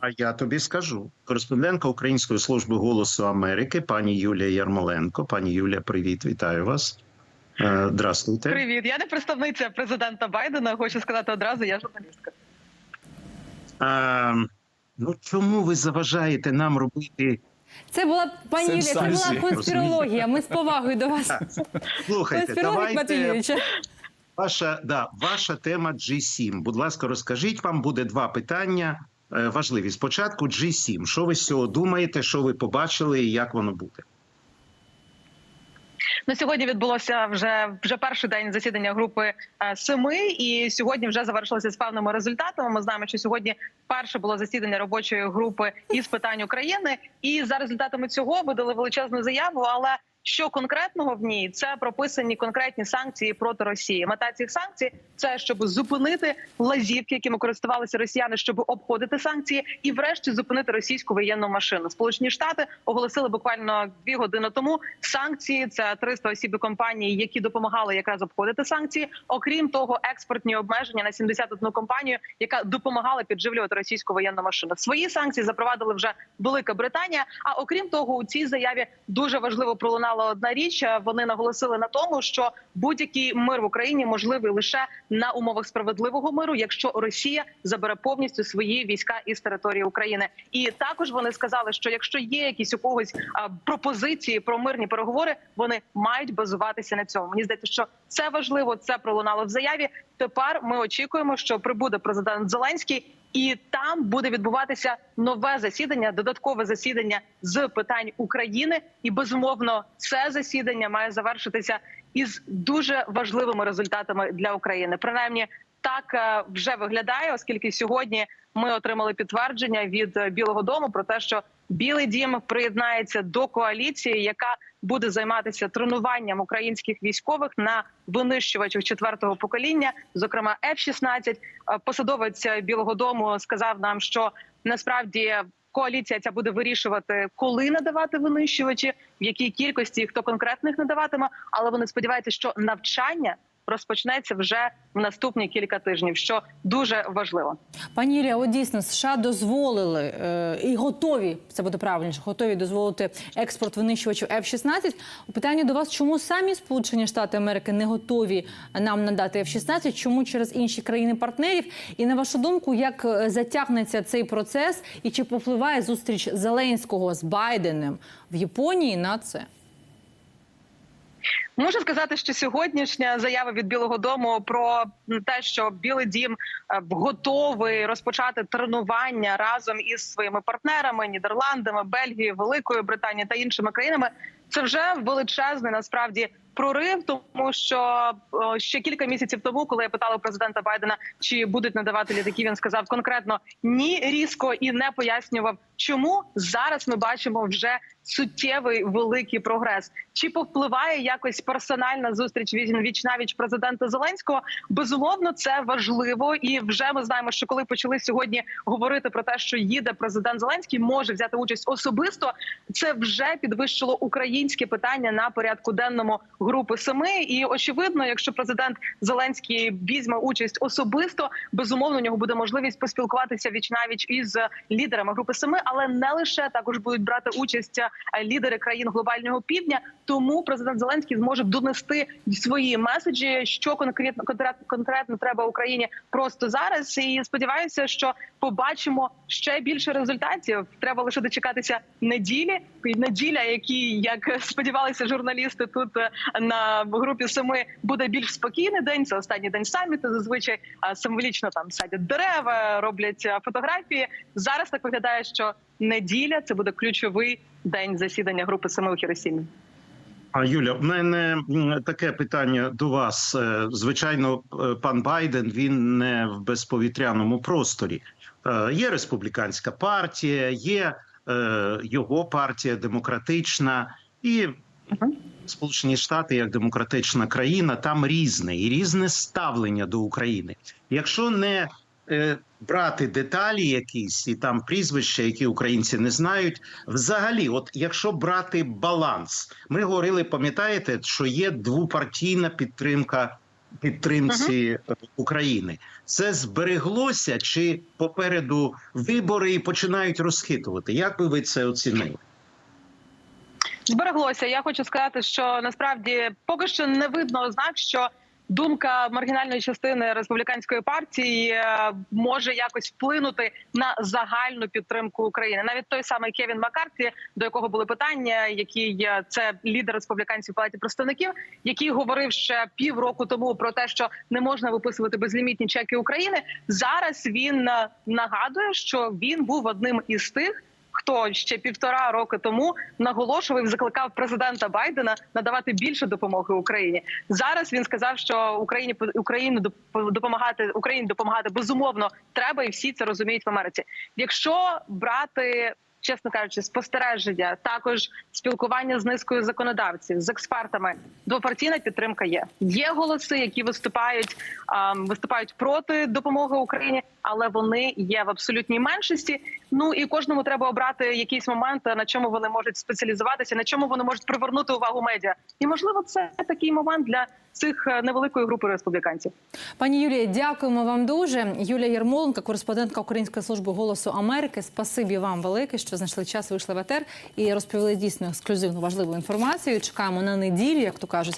А я тобі скажу. Кореспондентка Української служби голосу Америки, пані Юлія Ярмоленко. Пані Юлія, привіт, вітаю вас. Е, Здравствуйте. Привіт, я не представниця президента Байдена. Хочу сказати одразу, я журналістка. Е, ну чому ви заважаєте нам робити? Це була пані Юлія, це була конспірологія. Ми з повагою до вас. Слухайте, давайте ваша да ваша тема G7. Будь ласка, розкажіть. Вам буде два питання важливі. Спочатку G7. Що ви з цього думаєте? Що ви побачили, і як воно буде? На сьогодні відбулося вже вже перший день засідання групи е, семи, і сьогодні вже завершилося з певними результатами. Ми знаємо, що сьогодні перше було засідання робочої групи із питань України, і за результатами цього видали величезну заяву. Але що конкретного в ній це прописані конкретні санкції проти Росії. Мета цих санкцій це щоб зупинити лазівки, якими користувалися росіяни, щоб обходити санкції, і врешті зупинити російську воєнну машину. Сполучені Штати оголосили буквально дві години тому санкції. Це 300 осіб і компаній, які допомагали якраз обходити санкції. Окрім того, експортні обмеження на 71 компанію, яка допомагала підживлювати російську воєнну машину. Свої санкції запровадили вже Велика Британія. А окрім того, у цій заяві дуже важливо пролунала одна річ. Вони наголосили на тому, що будь-який мир в Україні можливий лише на умовах справедливого миру, якщо Росія забере повністю свої війська із території України. І також вони сказали, що якщо є якісь у когось пропозиції про мирні переговори, вони мають базуватися на цьому. Мені здається, що це важливо. Це пролунало в заяві. Тепер ми очікуємо, що прибуде президент Зеленський. І там буде відбуватися нове засідання, додаткове засідання з питань України. І безумовно, це засідання має завершитися із дуже важливими результатами для України. Принаймні, так е, вже виглядає, оскільки сьогодні ми отримали підтвердження від е, Білого Дому про те, що Білий Дім приєднається до коаліції, яка буде займатися тренуванням українських військових на винищувачах четвертого покоління, зокрема F-16. Е, Посадовець Білого Дому сказав нам, що насправді. Коаліція ця буде вирішувати, коли надавати винищувачі, в якій кількості хто конкретно їх надаватиме. Але вони сподіваються, що навчання розпочнеться вже в наступні кілька тижнів, що дуже важливо. Пані Юлія, от дійсно США дозволили е, і готові, це буде правильніше, готові дозволити експорт винищувачів F-16. Питання до вас, чому самі Сполучені Штати Америки не готові нам надати F-16, чому через інші країни-партнерів? І на вашу думку, як е, затягнеться цей процес і чи повпливає зустріч Зеленського з Байденом в Японії на це? Можу сказати, що сьогоднішня заява від Білого Дому про те, що Білий Дім е, готовий розпочати тренування разом із своїми партнерами Нідерландами, Бельгією, Великою Британією та іншими країнами. Це вже величезний насправді прорив, тому що ще кілька місяців тому, коли я питала президента Байдена, чи будуть надавати літаки, він сказав конкретно ні, різко і не пояснював, чому зараз ми бачимо вже суттєвий великий прогрес. Чи повпливає якось персональна зустріч віч навіч президента Зеленського? Безумовно, це важливо, і вже ми знаємо, що коли почали сьогодні говорити про те, що їде президент Зеленський, може взяти участь особисто. Це вже підвищило українське питання на порядку денному групи семи. І очевидно, якщо президент Зеленський візьме участь особисто, безумовно у нього буде можливість поспілкуватися віч навіч із лідерами групи семи, але не лише також будуть брати участь лідери країн глобального півдня. Тому президент Зеленський зможе донести свої меседжі, що конкретно конкретно, конкретно треба Україні просто зараз. І сподіваюся, що побачимо ще більше результатів. Треба лише дочекатися неділі. Неділя, які як сподівалися журналісти тут е, на групі семи, буде більш спокійний день. Це останній день саміту. Зазвичай а, символічно там садять дерева, роблять фотографії. Зараз так виглядає, що неділя це буде ключовий день засідання групи семи у Хіросімі. А Юля, в мене таке питання до вас. Е, Звичайно, е, пан Байден він не в безповітряному просторі. Е, Є республіканська партія, є його партія демократична і Сполучені Штати як демократична країна, там різне і різне ставлення до України. Якщо не брати деталі, якісь і там прізвища, які українці не знають, взагалі, от якщо брати баланс, ми говорили, пам'ятаєте, що є двопартійна підтримка підтримці е, України. Це збереглося чи попереду вибори і починають розхитувати? Як би ви це оцінили? збереглося. Я хочу сказати, що насправді поки що не видно ознак, що думка маргінальної частини республіканської партії е, може якось вплинути на загальну підтримку України. Навіть той самий Кевін Маккарті, до якого були питання, який е, це лідер республіканців палаті представників, який говорив ще півроку тому про те, що не можна виписувати безлімітні чеки України. Зараз він е, нагадує, що він був одним із тих. Хто ще півтора роки тому наголошував, і закликав президента Байдена надавати більше допомоги Україні? Зараз він сказав, що Україні Україну доп- допомагати Україні допомагати безумовно треба, і всі це розуміють в Америці. Якщо брати чесно кажучи, спостереження, також спілкування з низкою законодавців, з експертами, двопартійна підтримка є. Є голоси, які виступають, виступають проти допомоги Україні, але вони є в абсолютній меншості. Ну і кожному треба обрати якийсь момент, на чому вони можуть спеціалізуватися, на чому вони можуть привернути увагу медіа. І можливо, це такий момент для цих е, невеликої групи республіканців. Пані Юлія, дякуємо вам дуже. Юлія Єрмоленко, кореспондентка Української служби голосу Америки. Спасибі вам велике, що знайшли час, вийшли в етер і розповіли дійсно ексклюзивну важливу інформацію. Чекаємо на неділю, як то кажуть.